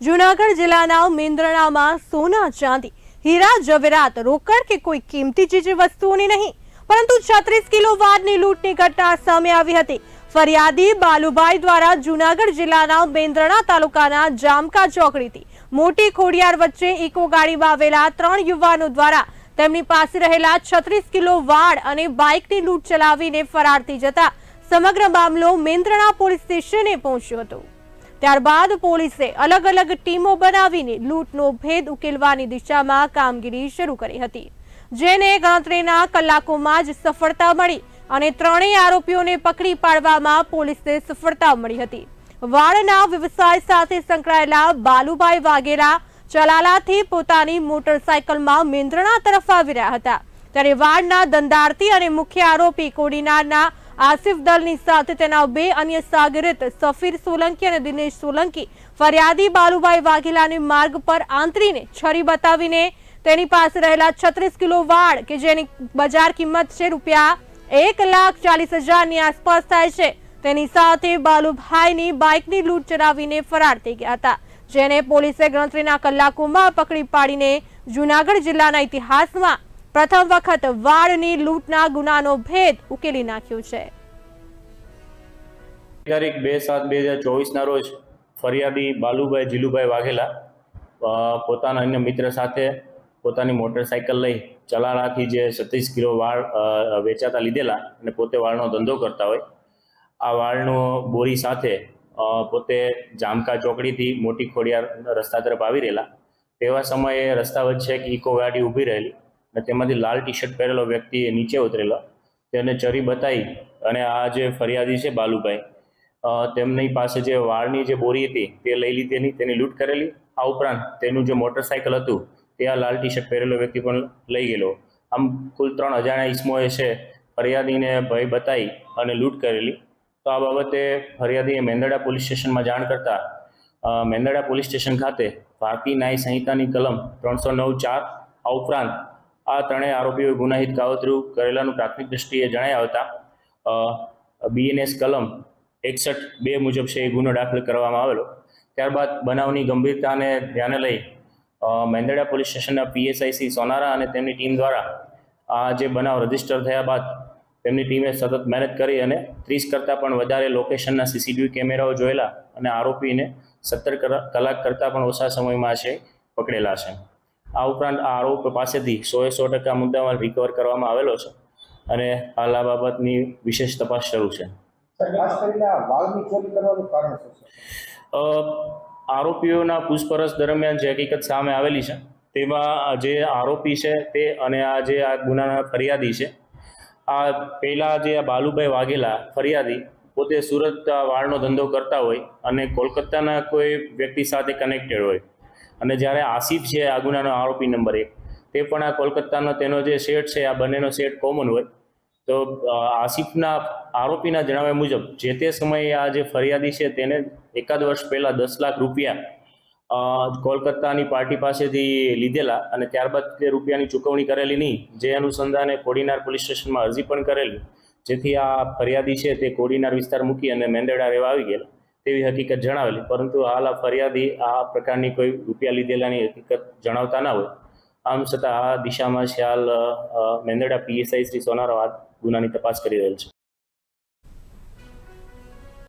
જૂનાગઢ જિલ્લાના મેન્દ્રણામાં સોના ચાંદી, હીરા, જવેરાત, રોકડ કે કોઈ કિંમતી ચીજ વસ્તુઓની નહીં. પરંતુ છત્રીસ કિલો વાડની લૂંટની ઘટના સામે આવી હતી. ફરિયાદી બાલુભાઈ દ્વારા જૂનાગઢ જિલ્લાના બેન્દ્રણા તાલુકાના જામકા ચોકડીથી મોટી ખોડિયાર વચ્ચે ઇકો ગાડીમાં આવેલા ત્રણ યુવાનો દ્વારા તેમની પાસે રહેલા છત્રીસ કિલો વાડ અને બાઇકની લૂંટ ચલાવીને ફરાર થઈ જતા સમગ્ર મામલો મેંદ્રણા પોલીસ સ્ટેશને પહોંચ્યો હતો. ત્યારબાદ પોલીસે અલગ અલગ ટીમો બનાવીને લૂંટનો ભેદ ઉકેલવાની દિશામાં કામગીરી શરૂ કરી હતી, જેને ગણતરીના કલાકોમાં જ સફળતા મળી અને ત્રણેય આરોપીઓને પકડી પાડવામાં પોલીસને સફળતા મળી હતી. વાળના વ્યવસાય સાથે સંકળાયેલા બાલુભાઈ વાઘેલા ચલાલાથી પોતાની મોટરસાયકલમાં મેંદ્રણા તરફ આવી રહ્યા હતા. ત્યારે વાડના દંડાર્થી અને મુખ્ય આરોપી કોડીનારના આસિફ દલની સાથે તેના બે અન્ય સાગરિત સફીર સોલંકી અને દિનેશ સોલંકી ફરિયાદી બાલુભાઈ વાઘેલાને માર્ગ પર આંતરીને છરી બતાવીને તેની પાસે રહેલા છત્રીસ કિલો વાળ કે જેની બજાર કિંમત છે રૂપિયા એક લાખ ચાલીસ હજારની આસપાસ થાય છે. તેની સાથે બાલુભાઈની બાઇકની લૂંટ ચલાવીને ફરાર થઈ ગયા હતા, જેને પોલીસે ગણતરીના કલાકોમાં પકડી પાડીને જૂનાગઢ જિલ્લાના ઇતિહાસમાં પ્રથમ વખત વાડની લૂંટના ગુનાનો ભેદ ઉકેલી નાખ્યો છે. તારીખ બે સાત બે હજાર ચોવીસના રોજ ફરિયાદી બાલુભાઈ જીલુભાઈ વાઘેલા પોતાના અન્ય મિત્ર સાથે પોતાની મોટરસાયકલ લઈ ચલાલાથી જે સત્રીસ કિલો વાળ વેચાતા લીધેલા અને પોતે વાળનો ધંધો કરતા હોય. આ વાળનો બોરી સાથે પોતે જામકા ચોકડીથી મોટી ખોડિયાર રસ્તા તરફ આવી રહેલા. તેવા સમયે રસ્તા વચ્ચે એક ઇકો ગાડી ઊભી રહેલી. અને તેમાંથી લાલ ટી શર્ટ પહેરેલો વ્યક્તિ નીચે ઉતરેલો. તેને ચરી બતાવી અને આ જે ફરિયાદી છે બાલુભાઈ તેમની પાસે જે વાળની જે બોરી હતી તે લઈ લીધેલી તેની લૂંટ કરેલી. આ ઉપરાંત તેનું જે મોટરસાયકલ હતું તે આ લાલ ટી શર્ટ પહેરેલો વ્યક્તિ પણ લઈ ગયેલો. આમ કુલ ત્રણ અજાણ્યા ઈસમોએ છે ફરિયાદીને ભય બતાવી અને લૂંટ કરેલી. તો આ બાબતે ફરિયાદીએ મેંદરડા પોલીસ સ્ટેશનમાં જાણ કરતા મેંદડા પોલીસ સ્ટેશન ખાતે ભારતીય ન્યાય સંહિતાની કલમ ત્રણસો નવ ચાર, આ ઉપરાંત આ ત્રણેય આરોપીઓએ ગુનાહિત કાવતરું કરેલાનું પ્રાથમિક દ્રષ્ટિએ જણાઈ આવતા બીએનએસ કલમ એકસઠ બે મુજબ છે એ ગુનો દાખલ કરવામાં આવેલો. ત્યારબાદ બનાવની ગંભીરતાને ધ્યાને લઈ મેંદરડા પોલીસ સ્ટેશનના પીએસઆઈસી સોનારા અને તેમની ટીમ દ્વારા આ જે બનાવ રજિસ્ટર થયા બાદ તેમની ટીમે સતત મહેનત કરી અને ત્રીસ કરતાં પણ વધારે લોકેશનના સીસીટીવી કેમેરાઓ જોયેલા અને આરોપીને સત્તર કલાક કરતાં પણ ઓછા સમયમાં છે પકડેલા છે. આ ઉપરાંત આરોપ પાસેથી સોએ સો ટકા મુદ્દામાલ રિકવર કરવામાં આવેલો છે અને હાલ આ બાબતની વિશેષ તપાસ શરૂ છે. આરોપીઓના પૂછપરછ દરમિયાન જે હકીકત સામે આવેલી છે તેમાં જે આરોપી છે તે અને આ જે આ ગુનાના ફરિયાદી છે આ પહેલાં જે આ બાલુભાઈ વાઘેલા ફરિયાદી પોતે સુરત વાળનો ધંધો કરતા હોય અને કોલકાતાના કોઈ વ્યક્તિ સાથે કનેક્ટેડ હોય અને જ્યારે આસિફ છે, આ ગુનાનો આરોપી નંબર એક, તે પણ આ કોલકાતાનો તેનો જે સેટ છે, આ બંનેનો સેટ કોમન હોય, તો આસિફના આરોપીના જણાવ્યા મુજબ, જે તે સમયે આ જે ફરિયાદી છે, તેને એકાદ વર્ષ પહેલાં દસ લાખ રૂપિયા કોલકાતાની પાર્ટી પાસેથી લીધેલા અને ત્યારબાદ તે રૂપિયાની ચૂકવણી કરેલી નહીં, જે અનુસંધાને કોડીનાર પોલીસ સ્ટેશનમાં અરજી પણ કરેલી, જેથી આ ફરિયાદી છે, તે કોડીનાર વિસ્તાર મૂકી અને મેંદરડા રહેવા આવી ગયેલા. તેવી હકીકત જણાવેલી. પરંતુ હાલ આ ફરિયાદી આ પ્રકારની કોઈ રૂપિયા લીધેલાની હકીકત જણાવતા ના હોય. આમ છતાં આ દિશામાં શ્યાલ મેંદરડા પીએસઆઈ શ્રી સોનારો ગુનાની તપાસ કરી રહેલ છે.